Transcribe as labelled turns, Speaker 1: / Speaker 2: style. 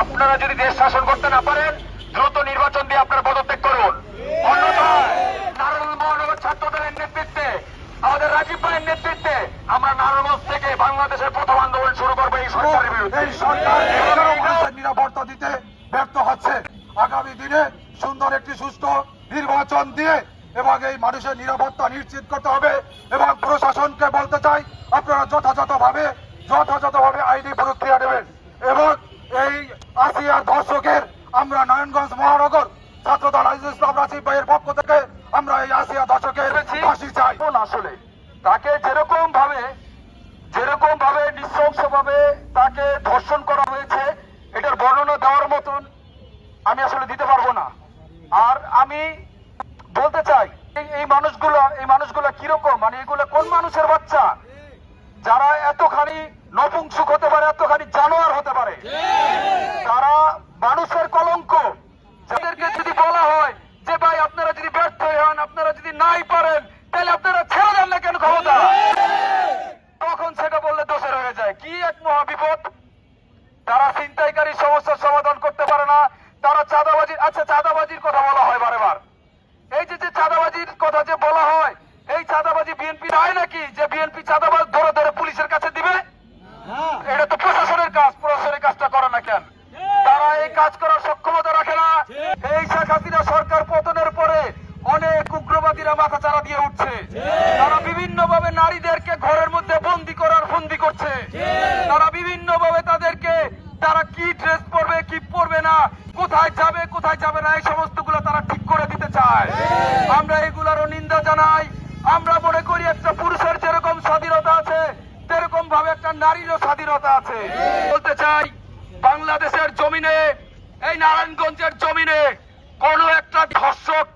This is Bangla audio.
Speaker 1: আপনারা যদি দেশ শাসন করতে না পারেন দ্রুত নির্বাচন দিয়ে আপনারা পদত্যাগ করুন। অন্যথায় নারায়ণ মহানগর ছাত্র নেতৃত্বে আমাদের রাজীব ভাইয়ের নেতৃত্বে আমরা নারায়ণগঞ্জ থেকে বাংলাদেশের প্রথম আন্দোলন শুরু করব এই সরকারের বিরুদ্ধে।
Speaker 2: এই সরকার নিরাপত্তা দিতে ব্যর্থ হচ্ছে। আগামী দিনে সুন্দর একটি সুষ্ঠু নির্বাচন দিয়ে এবং এই মানুষের নিরাপত্তা নিশ্চিত করতে হবে এবং প্রশাসনকে বলতে চাই আপনারা যথাযথভাবে যথাযথভাবে আইনি প্রক্রিয়া নেবেন এবং এই আসিয়া দর্শকের আমরা নারায়ণগঞ্জ মহানগর ছাত্রদল আজিজ ইসলাম রাজীব ভাইয়ের পক্ষ থেকে আমরা এই আসিয়া দর্শকের ফাঁসি চাই।
Speaker 1: আসলে তাকে যেরকম ভাবে যেরকম ভাবে নৃশংস ভাবে তাকে ধর্ষণ করা হয়েছে এটার বর্ণনা দেওয়ার মতন আমি আসলে দিতে পারব না। আর আমি বলতে চাই এই- এই মানুষগুলো এই মানুষগুলো কীরকম? মানে এগুলো কোন মানুষের বাচ্চা? যারা এতখানি নপুংসুক হতে পারে এতখানি জানোয়ার হতে পারে। তারা মানুষের কলঙ্ক। যাদেরকে যদি বলা হয় যে ভাই আপনারা যদি ব্যর্থ হন আপনারা যদি নাই পারেন তাহলে আপনারা ছেড়ে দেন না কেন ক্ষমতা? তখন সেটা বললে দোষের হয়ে যায়। কি এক মহা বিপদ তারা ছিনতাইকারী সমস্যার সমাধান করতে পারে না। তারা চাঁদাবাজির আচ্ছা চাঁদাবাজির কথা বলা হয় বারে বার। এই যে যে চাঁদাবাজির কথা যে বলা হয় এই চাঁদাবাজি বিএনপি হয় নাকি? যে বিএনপি চাঁদাবাজ উগ্রবাদীরা মাথা চারা দিয়ে উঠছে। তারা বিভিন্ন ভাবে নারীদেরকে ঘরের মধ্যে বন্দি করার বন্দি করছে। তারা বিভিন্ন ভাবে তাদেরকে, তারা কি ড্রেস পরবে, কি পরবে না, কোথায় যাবে কোথায় যাবে না, এই সমস্তগুলো তারা ঠিক করে দিতে চায়। আমরা এগুলারও নিন্দা জানাই। আমরা মনে করি একটা পুরুষের যেরকম স্বাধীনতা আছে সেরকম ভাবে একটা নারীরও স্বাধীনতা আছে। বলতে চাই, বাংলাদেশের জমিনে, এই নারায়ণগঞ্জের জমিনে কোন একটা ধর্ষককে